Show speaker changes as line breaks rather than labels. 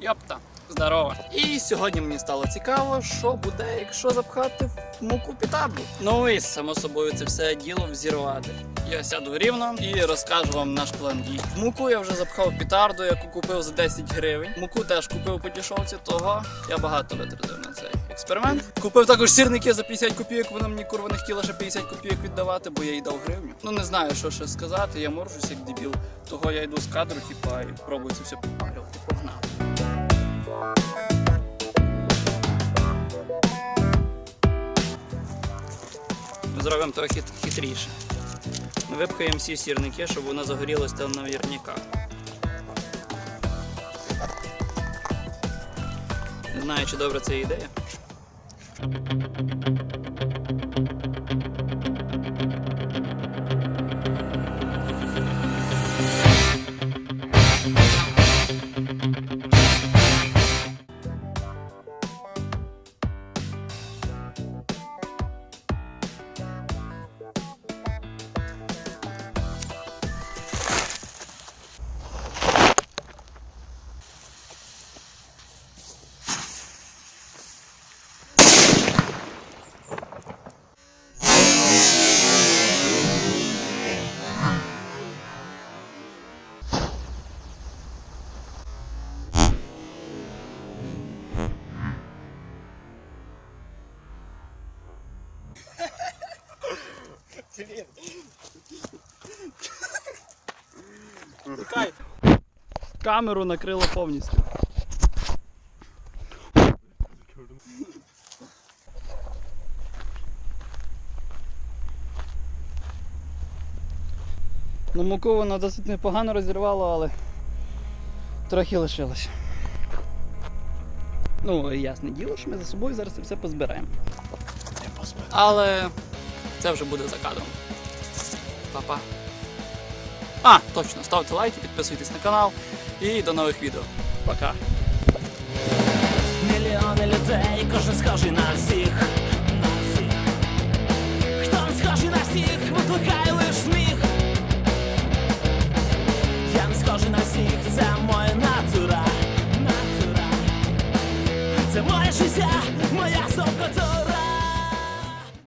Йопта, здорово. І сьогодні мені стало цікаво, що буде, якщо запхати в муку пітарду. Ну і само собою це все діло взірвати. Я сяду рівно і розкажу вам наш план дій. В муку я вже запхав пітарду, яку купив за 10 гривень. Муку теж купив по дешевці, того я багато витратив на цей експеримент. Купив також сірники за 50 копійок, вона мені курва не хотіла ще 50 копійок віддавати, бо я їй дав гривню. Ну не знаю, що ще сказати, я моржусь як дебіл. Того я йду з кадру, типа, і пробую це все підпалювати. Зробимо трохи хитріше. Ми випхаємо всі сірники, щоб воно загорілося там наверняка. Не знаю, чи добре це ідея. Камеру накрило повністю. Ну, муку воно досить непогано розірвало, але трохи лишилось. Ну, ясне діло, що ми за собою зараз це все позбираємо. Але це вже буде за кадром. Па-па. А, точно, ставте лайки, підписуйтесь на канал і до нових відео. Пока.
Мільйони людей, кожен схожий на всіх. На всіх. Хто не схожий на всіх, викликає лиш сміх. Я не схожий на всіх, це моя натура. Натура. Це моє життя, моя совка